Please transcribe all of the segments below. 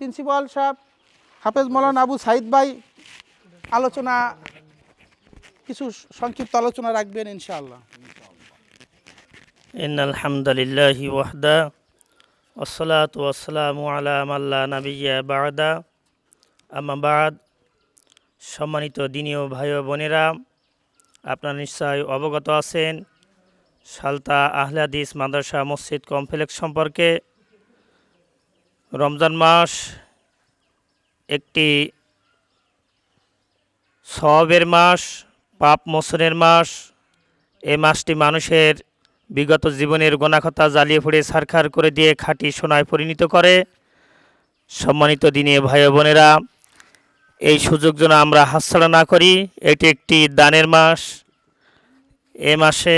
Principal সাহেব হাফেজ মৌলানা আবু সাইদ ভাই আলোচনা কিছু সংক্ষিপ্ত আলোচনা রাখবেন ইনশাআল্লাহ إن الحمد لله وحده والصلاة والسلام على من لا نبي بعد أما بعد সম্মানিত দিনীয় ভাই ও বোনেরা আপনারা নিশ্চয় অবগত আছেন সালতা আহলে হাদিস মাদ্রাসা মসজিদ কমপ্লেক্স সম্পর্কে রমজান মাস একটি সবের মাস, পাপ মোচনের মাস। এ মাসটি মানুষের বিগত জীবনের গোনাখতা জ্বালিয়ে ফুড়ে সারখার করে দিয়ে খাঁটি সোনায় পরিণত করে। সম্মানিত দিনে ভাই বোনেরা, এই সুযোগ যেন আমরা হাতছাড়া না করি, এটি একটি দানের মাস। এ মাসে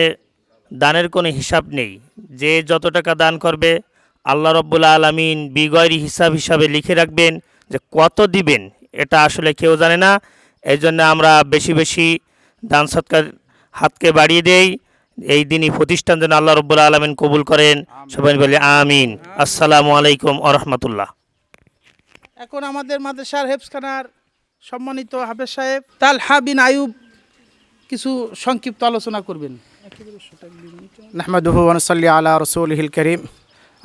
দানের কোনো হিসাব নেই। যে যত টাকা দান করবে আল্লাহ রব্বুল আলমিন বিগয়ের হিসাব হিসাবে লিখে রাখবেন যে কত দিবেন এটা আসলে কেউ জানে না। এই জন্য আমরা বেশি বেশি দান সৎকার হাতকে বাড়িয়ে দেই। এই দিনই প্রতিষ্ঠান যেন আল্লাহ রব্বুল আলমিন কবুল করেন। সবাই বলি আমিন। আসসালামু আলাইকুম আরহামতুল্লাহ এখন আমাদের মাদ্রাসার হেফসখানার সম্মানিত হাফেজ সাহেব তাল হাবিন আয়ুব কিছু সংক্ষিপ্ত আলোচনা করবেন। আলা রসুল হিল করিম।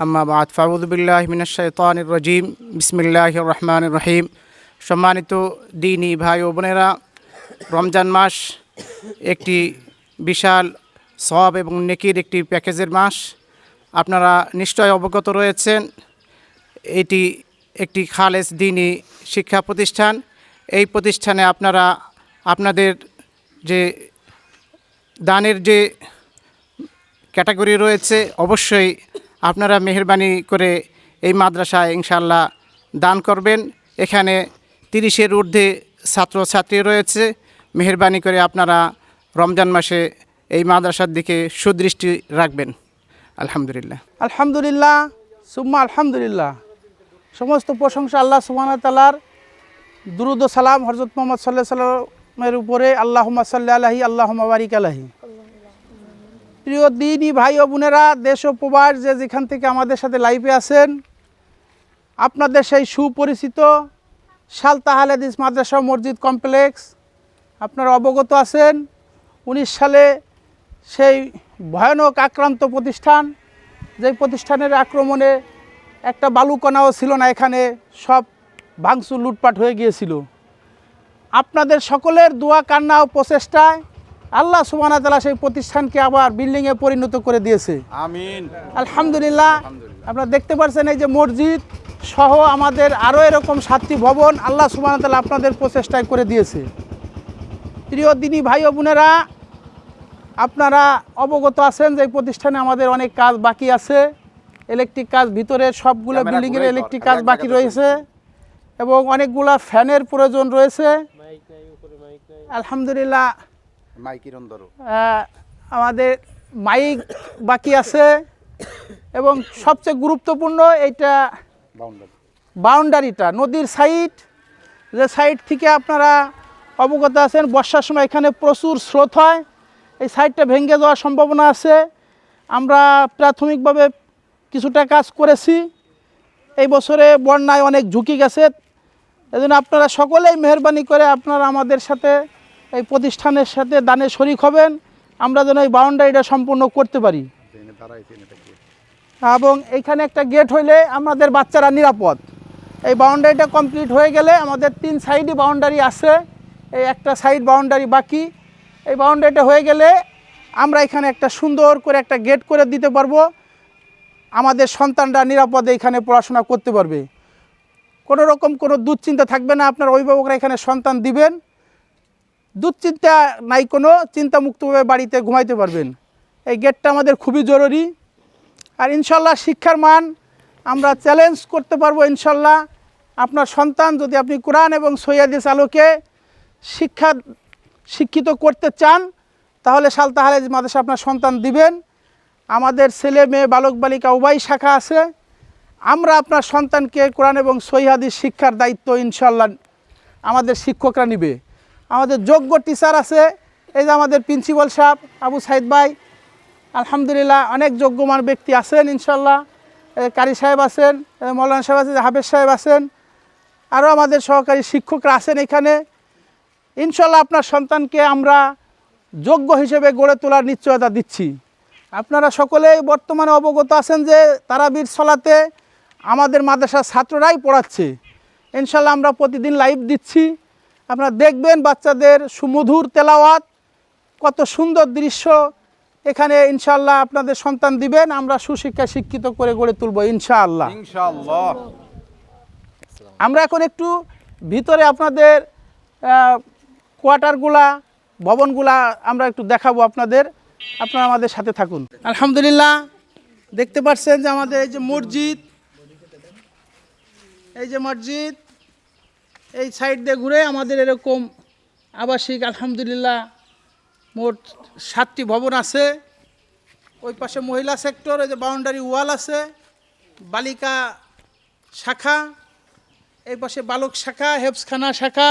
আম্মা বাদ। ফাউদুবিল্লাহ মিনাশান রজিম। বিসমিল্লাহ রহমান রহিম। সম্মানিত দিনী ভাই ও বোনেরা, রমজান মাস একটি বিশাল সব এবং নেকির একটি প্যাকেজের মাস। আপনারা নিশ্চয় অবগত রয়েছেন, এটি একটি খালেজ দিনী শিক্ষা প্রতিষ্ঠান। এই প্রতিষ্ঠানে আপনারা আপনাদের যে দানের যে ক্যাটাগরি রয়েছে, অবশ্যই আপনারা মেহরবানি করে এই মাদ্রাসায় ইনশাল্লাহ দান করবেন। এখানে তিরিশের ঊর্ধ্বে ছাত্রছাত্রী রয়েছে। মেহরবানি করে আপনারা রমজান মাসে এই মাদ্রাসার দিকে সুদৃষ্টি রাখবেন। আলহামদুলিল্লাহ। আলহামদুলিল্লাহ, সুম্মা আলহামদুলিল্লাহ। সমস্ত প্রশংসা আল্লাহ সুবহান তালার দুরুদ সালাম হরজত মোহাম্মদ সাল্লাহ সাল্লামের উপরে আল্লাহ সাল্লাহ আল্লাহ বারিক আলহি প্রিয় দিনী ভাই ও বোনেরা, দেশ ও প্রবাস যে যেখান থেকে আমাদের সাথে লাইভে আছেন, আপনাদের সেই সুপরিচিত সালতা হালেদিস মাদ্রাসা মসজিদ কমপ্লেক্স আপনারা অবগত আছেন, উনিশ সালে সেই ভয়ানক আক্রান্ত প্রতিষ্ঠান, যেই প্রতিষ্ঠানের আক্রমণে একটা বালুকণাও ছিল না এখানে, সব ভাঙচুর, লুটপাট হয়ে গিয়েছিল। আপনাদের সকলের দোয়া, কান্না ও প্রচেষ্টায় আল্লাহ সুবানা তালা সেই প্রতিষ্ঠানকে আবার বিল্ডিংয়ে পরিণত করে দিয়েছে। আমিন। আলহামদুলিল্লাহ। আপনারা দেখতে পাচ্ছেন এই যে মসজিদ সহ আমাদের আরও এরকম সাতটি ভবন আল্লাহ সুবাহ তালা আপনাদের প্রচেষ্টায় করে দিয়েছে। প্রিয় দিনী ভাই ও বোনেরা আপনারা অবগত আছেন যে প্রতিষ্ঠানে আমাদের অনেক কাজ বাকি আছে। ইলেকট্রিক কাজ ভিতরে সবগুলো বিল্ডিংয়ের ইলেকট্রিক কাজ বাকি রয়েছে এবং অনেকগুলা ফ্যানের প্রয়োজন রয়েছে। আলহামদুলিল্লাহ। আমাদের মাইক বাকি আছে এবং সবচেয়ে গুরুত্বপূর্ণ এইটা বাউন্ডারিটা নদীর সাইড যে সাইড থেকে আপনারা অবগত আছেন বর্ষার সময় এখানে প্রচুর স্রোত হয় এই সাইডটা ভেঙে যাওয়ার সম্ভাবনা আছে। আমরা প্রাথমিকভাবে কিছুটা কাজ করেছি। এই বছরে বন্যায় অনেক ঝুঁকি গেছে। এজন্য আপনারা সকলেই মেহরবানি করে আপনারা আমাদের সাথে এই প্রতিষ্ঠানের সাথে দানে শরিক হবেন, আমরা যেন এই বাউন্ডারিটা সম্পূর্ণ করতে পারি। এবং এইখানে একটা গেট হইলে আমাদের বাচ্চারা নিরাপদ। এই বাউন্ডারিটা কমপ্লিট হয়ে গেলে আমাদের তিন সাইডই বাউন্ডারি আছে, এই একটা সাইড বাউন্ডারি বাকি। এই বাউন্ডারিটা হয়ে গেলে আমরা এখানে একটা সুন্দর করে একটা গেট করে দিতে পারব। আমাদের সন্তানরা নিরাপদে এখানে পড়াশোনা করতে পারবে। কোনো রকম কোনো দুশ্চিন্তা থাকবে না, আপনার অভিভাবকরা এখানে সন্তান দিবেন। দুশ্চিন্তা নাই কোনো, চিন্তামুক্তভাবে বাড়িতে ঘুমাইতে পারবেন। এই গেটটা আমাদের খুবই জরুরি। আর ইনশাল্লাহ শিক্ষার মান আমরা চ্যালেঞ্জ করতে পারব ইনশাল্লাহ। আপনার সন্তান যদি আপনি কোরআন এবং সৈয়াদিস আলোকে শিক্ষা শিক্ষিত করতে চান, তাহলে সালতাহালে মাদ্রাসা আপনার সন্তান দিবেন। আমাদের ছেলে মেয়ে বালক বালিকা উভয় শাখা আছে। আমরা আপনার সন্তানকে কোরআন এবং সৈহাদিস শিক্ষার দায়িত্ব ইনশাল্লাহ আমাদের শিক্ষকরা নিবে। আমাদের যোগ্য টিচার আছে। এই যে আমাদের প্রিন্সিপাল সাহেব আবু সাইদ ভাই, আলহামদুলিল্লাহ অনেক যোগ্যমান ব্যক্তি আছেন ইনশাল্লাহ কারি সাহেব আছেন মৌলানা সাহেব আছেন, হাফেজ সাহেব আছেন, আরও আমাদের সহকারী শিক্ষকরা আছেন এখানে। ইনশাল্লাহ আপনার সন্তানকে আমরা যোগ্য হিসেবে গড়ে তোলার নিশ্চয়তা দিচ্ছি। আপনারা সকলেই বর্তমানে অবগত আছেন যে তারাবীর সলাতে আমাদের মাদ্রাসার ছাত্ররাই পড়াচ্ছে। ইনশাল্লাহ আমরা প্রতিদিন লাইভ দিচ্ছি। আপনারা দেখবেন বাচ্চাদের সুমধুর তেলাওয়াত কত সুন্দর দৃশ্য। এখানে ইনশাল্লাহ আপনাদের সন্তান দিবেন আমরা সুশিক্ষা শিক্ষিত করে গড়ে তুলব ইনশাআল্লাহ। ইনশাআল্লাহ। আমরা এখন একটু ভিতরে আপনাদের কোয়ার্টারগুলা ভবনগুলা আমরা একটু দেখাবো আপনাদের। আপনারা আমাদের সাথে থাকুন। আলহামদুলিল্লাহ দেখতে পাচ্ছেন যে আমাদের এই যে মসজিদ এই যে মসজিদ এই সাইড দিয়ে ঘুরে আমাদের এরকম আবাসিক, আলহামদুলিল্লাহ, মোট সাতটি ভবন আছে। ওই পাশে মহিলা সেক্টর ওই যে বাউন্ডারি ওয়াল আছে, বালিকা শাখা, এই পাশে বালক শাখা হেফসখানা শাখা।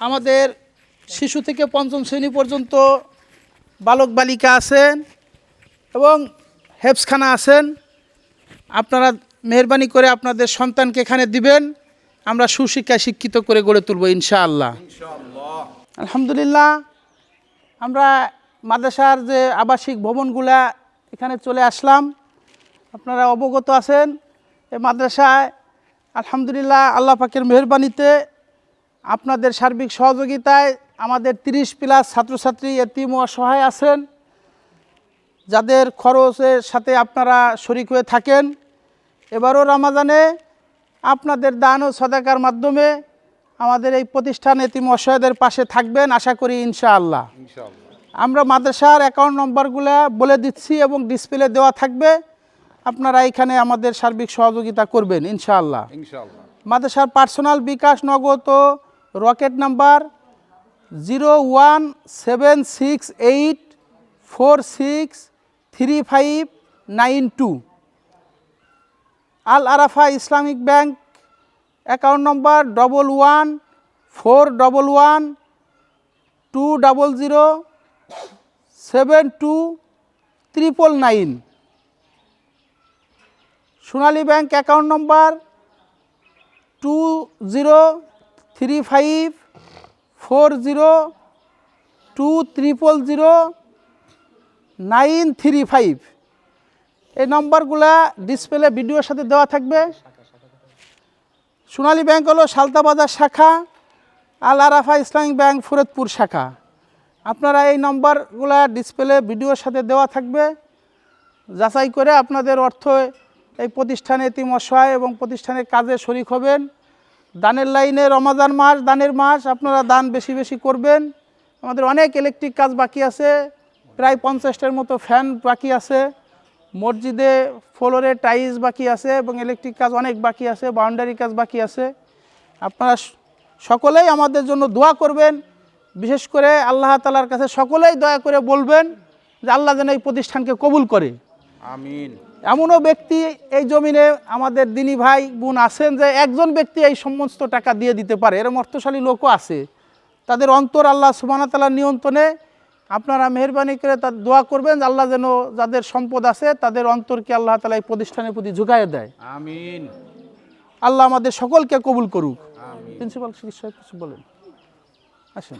আমাদের শিশু থেকে পঞ্চম শ্রেণি পর্যন্ত বালক বালিকা আছেন এবং হেফসখানা আছেন। আপনারা মেহরবানি করে আপনাদের সন্তানকে এখানে দিবেন। আমরা সুশিক্ষায় শিক্ষিত করে গড়ে তুলব ইনশাআল্লাহ। আলহামদুলিল্লাহ আমরা মাদ্রাসার যে আবাসিক ভবনগুলা এখানে চলে আসলাম। আপনারা অবগত আছেন এই মাদ্রাসায় আলহামদুলিল্লাহ আল্লাহ পাকের মেহরবানিতে আপনাদের সার্বিক সহযোগিতায় আমাদের তিরিশ প্লাস ছাত্রছাত্রী এতিম ও অসহায় আছেন। যাদের খরচের সাথে আপনারা শরিক হয়ে থাকেন। এবারও রমাজানে আপনাদের দান ও সদাকার মাধ্যমে আমাদের এই প্রতিষ্ঠান এতিম অসহায়দের পাশে থাকবেন আশা করি ইনশাআল্লাহ। আমরা মাদ্রাসার অ্যাকাউন্ট নম্বরগুলো বলে দিচ্ছি এবং ডিসপ্লে দেওয়া থাকবে। আপনারা এখানে আমাদের সার্বিক সহযোগিতা করবেন ইনশাআল্লাহ। মাদ্রাসার পার্সোনাল বিকাশ নগদ ও Rocket number zero one seven six eight four six three five nine two Al Arafah Islamic bank account number double one four double one two double zero seven two triple nine. Sonali bank account number two zero three five four zero two triple zero nine three five. এই নম্বরগুলা display ভিডিওর সাথে দেওয়া থাকবে। সোনালী bank হলো সালতাবাজার শাখা, Al Arafah Islamic bank Faridpur শাখা। আপনারা এই নম্বরগুলা ডিসপ্লে ভিডিওর সাথে দেওয়া থাকবে। যাচাই করে আপনাদের অর্থ এই প্রতিষ্ঠানে এতিম এবং প্রতিষ্ঠানের কাজে শরিক হবেন। দানের লাইনে রমাজান মাস, দানের মাস আপনারা দান বেশি বেশি করবেন। আমাদের অনেক ইলেকট্রিক কাজ বাকি আছে, প্রায় পঞ্চাশটার মতো ফ্যান বাকি আছে। মসজিদে ফ্লোরে টাইলস বাকি আছে এবং ইলেকট্রিক কাজ অনেক বাকি আছে বাউন্ডারি কাজ বাকি আছে। আপনারা সকলেই আমাদের জন্য দোয়া করবেন। বিশেষ করে আল্লাহ তালার কাছে সকলেই দয়া করে বলবেন যে আল্লাহ যেন এই প্রতিষ্ঠানকে কবুল করে। আমিন। এমনও ব্যক্তি এই জমিনে আমাদের দিনী ভাই বোন আছেন যে একজন ব্যক্তি এই সমস্ত টাকা দিয়ে দিতে পারে। এরম অর্থশালী লোকও আছে। তাদের অন্তর আল্লাহ সুবাহতাল্লার নিয়ন্ত্রণে আপনারা মেহরবানি করে তার দোয়া করবেন আল্লাহ যেন যাদের সম্পদ আছে তাদের অন্তরকে আল্লাহ তালা এই প্রতিষ্ঠানের প্রতি ঝুঁকাইয়ে দেয়। আমিন। আল্লাহ আমাদের সকলকে কবুল করুক। প্রিন্সিপাল চিকিৎসক কিছু বলেন? আসুন।